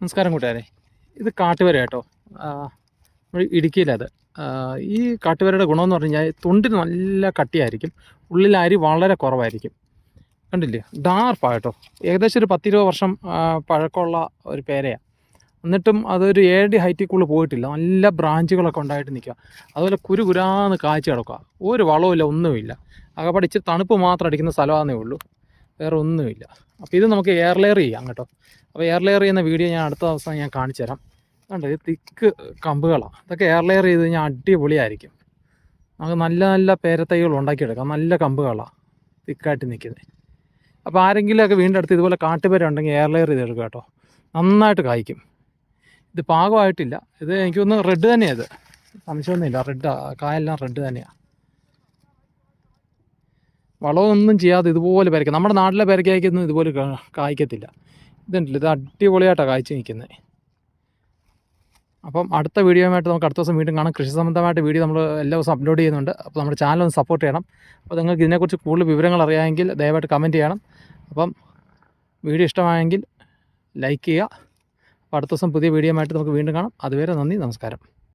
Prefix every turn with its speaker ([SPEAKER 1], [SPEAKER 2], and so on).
[SPEAKER 1] നമസ്കാരം കൂട്ടുകാരെ. ഇത് കാട്ടുവര കേട്ടോ. ഇടുക്കിയിലത് ഈ കാട്ടുവരയുടെ ഗുണമെന്ന് പറഞ്ഞു തൊണ്ടിന് നല്ല കട്ടിയായിരിക്കും. ഉള്ളിൽ അരി വളരെ കുറവായിരിക്കും. കണ്ടില്ലേ? ഡാർപ്പാണ് കേട്ടോ. ഏകദേശം ഒരു പത്തിരുപത് വർഷം പഴക്കമുള്ള ഒരു പേരയാണ് എന്നിട്ടും അതൊരു ഏഴടി ഹൈറ്റിൽ കൂടുതൽ പോയിട്ടില്ല. നല്ല ബ്രാഞ്ചുകളൊക്കെ ഉണ്ടായിട്ട് നിൽക്കുക. അതുപോലെ കുരു കുരാന്ന് കാഴ്ച കിടക്കുക. ഒരു വളവുമില്ല ഒന്നുമില്ല. അകപടിച്ച് തണുപ്പ് മാത്രം അടിക്കുന്ന സ്ഥലമാണെന്നേ ഉള്ളൂ. വേറെ ഒന്നുമില്ല. അപ്പോൾ ഇത് നമുക്ക് എയർലെയർ ചെയ്യാം കേട്ടോ. അപ്പോൾ എയർ ലെയർ ചെയ്യുന്ന വീഡിയോ ഞാൻ അടുത്ത ദിവസം ഞാൻ കാണിച്ചു തരാം. കണ്ടോ ഇത് തിക്ക് കമ്പുകളാണ്. ഇതൊക്കെ എയർ ലെയർ ചെയ്ത് കഴിഞ്ഞാൽ അടിപൊളിയായിരിക്കും. നമുക്ക് നല്ല നല്ല പേരത്തൈകൾ ഉണ്ടാക്കിയെടുക്കാം. നല്ല കമ്പുകളാണ് തിക്കായിട്ട് നിൽക്കുന്നത്. അപ്പോൾ ആരെങ്കിലുമൊക്കെ വീണ്ടും അടുത്ത് ഇതുപോലെ കാട്ടുപേര ഉണ്ടെങ്കിൽ എയർ ലെയർ ചെയ്ത് എടുക്കുക കേട്ടോ. നന്നായിട്ട് കായ്ക്കും. ഇത് പാകമായിട്ടില്ല. ഇത് എനിക്കൊന്ന് റെഡ് തന്നെയാണ് ഇത്. സംശയമൊന്നുമില്ല. റെഡ് കായെല്ലാം റെഡ് തന്നെയാണ് വളമൊന്നും ചെയ്യാതെ ഇതുപോലെ പേരയ്ക്ക. നമ്മുടെ നാട്ടിലെ പേരയ്ക്കൊന്നും ഇതുപോലെ കായ്ക്കത്തില്ല. ഇതുണ്ടല്ലോ ഇത് അടിപൊളിയായിട്ടാണ് കായ്ച്ചു നിൽക്കുന്നത് അപ്പം അടുത്ത വീഡിയോയുമായിട്ട് നമുക്ക് അടുത്ത ദിവസം വീണ്ടും കാണാം. കൃഷി സംബന്ധമായിട്ട് വീഡിയോ നമ്മൾ എല്ലാ ദിവസവും അപ്ലോഡ് ചെയ്യുന്നുണ്ട്. അപ്പോൾ നമ്മുടെ ചാനൽ ഒന്ന് സപ്പോർട്ട് ചെയ്യണം. അപ്പോൾ നിങ്ങൾക്ക് ഇതിനെക്കുറിച്ച് കൂടുതൽ വിവരങ്ങൾ അറിയാമെങ്കിൽ ദയവായിട്ട് കമന്റ് ചെയ്യണം. അപ്പം വീഡിയോ ഇഷ്ടമായെങ്കിൽ ലൈക്ക് ചെയ്യുക. അപ്പോൾ അടുത്ത ദിവസം പുതിയ വീഡിയോയുമായിട്ട് നമുക്ക് വീണ്ടും കാണാം. അതുവരെ നന്ദി നമസ്കാരം.